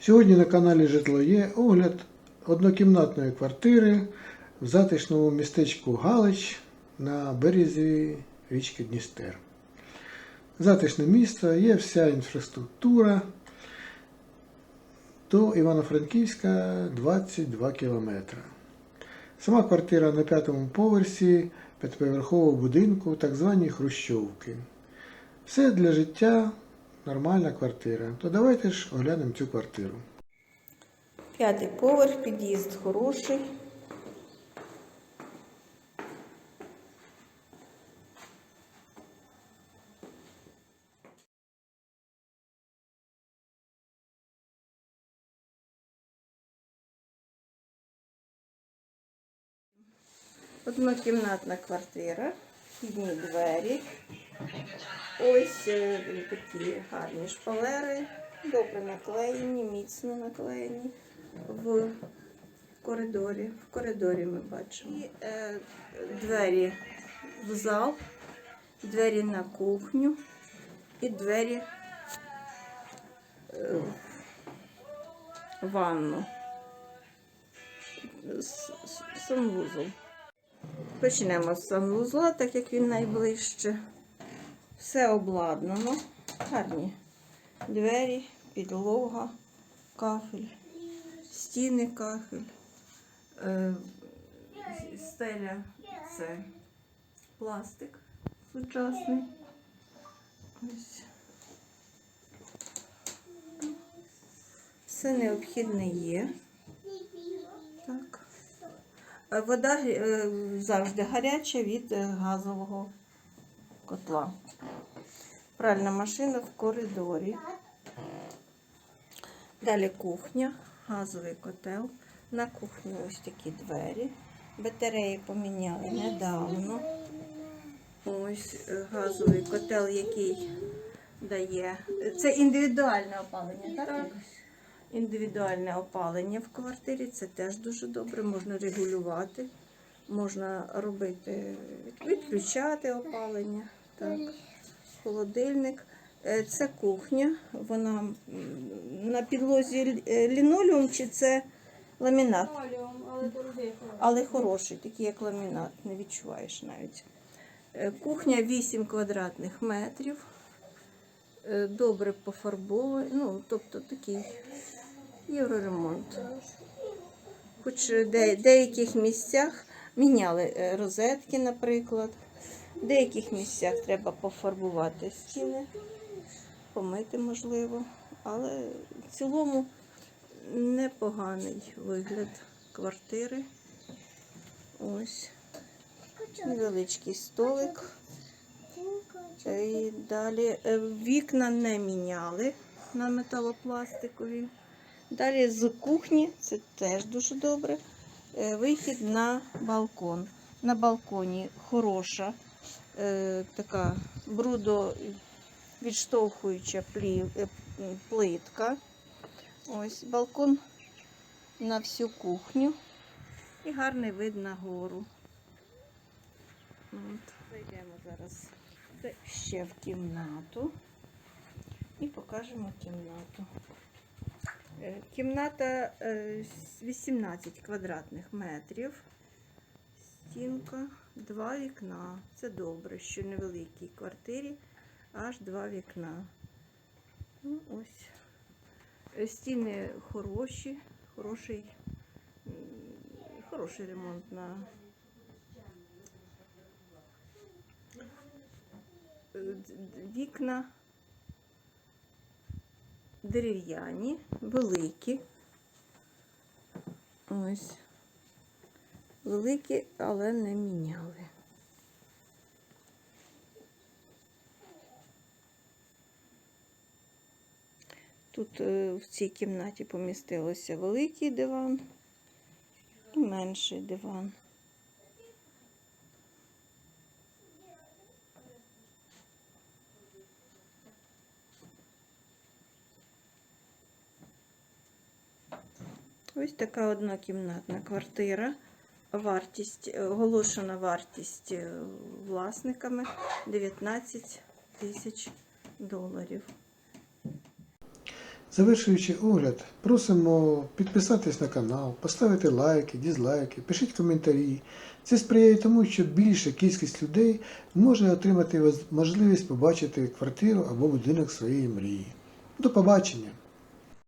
Сьогодні на каналі Житло є огляд однокімнатної квартири в затишному містечку Галич на березі річки Дністер. Затишне місто, є вся інфраструктура. До Івано-Франківська 22 кілометри. Сама квартира на п'ятому поверсі п'ятиповерхового будинку, так звані Хрущовки. Все для життя, нормальна квартира. То давайте ж оглянемо цю квартиру. П'ятий поверх, під'їзд хороший. Однокімнатна квартира, вхідні двері. Ось е, такі гарні шпалери, добре наклеєні, міцно наклеєні в коридорі. В коридорі ми бачимо. І, е, двері в зал, двері на кухню і двері е, в ванну. Санвузол. Почнемо з санвузла, так як він найближче. Все обладнано. Гарні двері, підлога, кафель, стіни кафель, е, стеля це пластик сучасний. Ось. Все необхідне є. Так. Е, Вода е, завжди гаряча від е, газового котла. Пральна машина в коридорі. Далі кухня, газовий котел. На кухні ось такі двері. Батареї поміняли недавно. Ось е, газовий котел, який дає. Це індивідуальне опалення, так? Так. Індивідуальне опалення в квартирі це теж дуже добре, можна регулювати, можна робити, відключати опалення. Так. Холодильник. Е, Це кухня, вона на підлозі е, лінолеум чи це ламінат, Оліум, але дорогий хороший. але хороший, такий як ламінат, не відчуваєш навіть. Е, Кухня 8 квадратних метрів. Добре пофарбований, ну, тобто такий євроремонт. Хоч де, деяких місцях міняли розетки, наприклад. В деяких місцях треба пофарбувати стіни, помити можливо. Але в цілому непоганий вигляд квартири. Ось невеличкий столик. Е, І далі е, вікна не міняли на металопластикові. Далі з кухні, це теж дуже добре. е, Вихід на балкон. На балконі хороша е, така брудовідштовхуюча е, плитка. Ось балкон на всю кухню. І гарний вид на гору. Зайдемо зараз ще в кімнату і покажемо кімнату. Е, Кімната е, 18 квадратних метрів. Стінка, два вікна. Це добре, що невеликій квартирі аж два вікна. Ну, ось. Е, Стіни хороші, хороший, хороший ремонт на Е, вікна дерев'яні, великі. Ось. Великі, але не міняли. Тут е, в цій кімнаті помістилося великий диван і менший диван. Ось така однокімнатна квартира. Вартість, е, оголошена вартість е, власниками 19 тисяч доларів. Завершуючи огляд, просимо підписатись на канал, поставити лайки, дізлайки, пишіть коментарі. Це сприяє тому, що більша кількість людей може отримати можливість побачити квартиру або будинок своєї мрії. До побачення!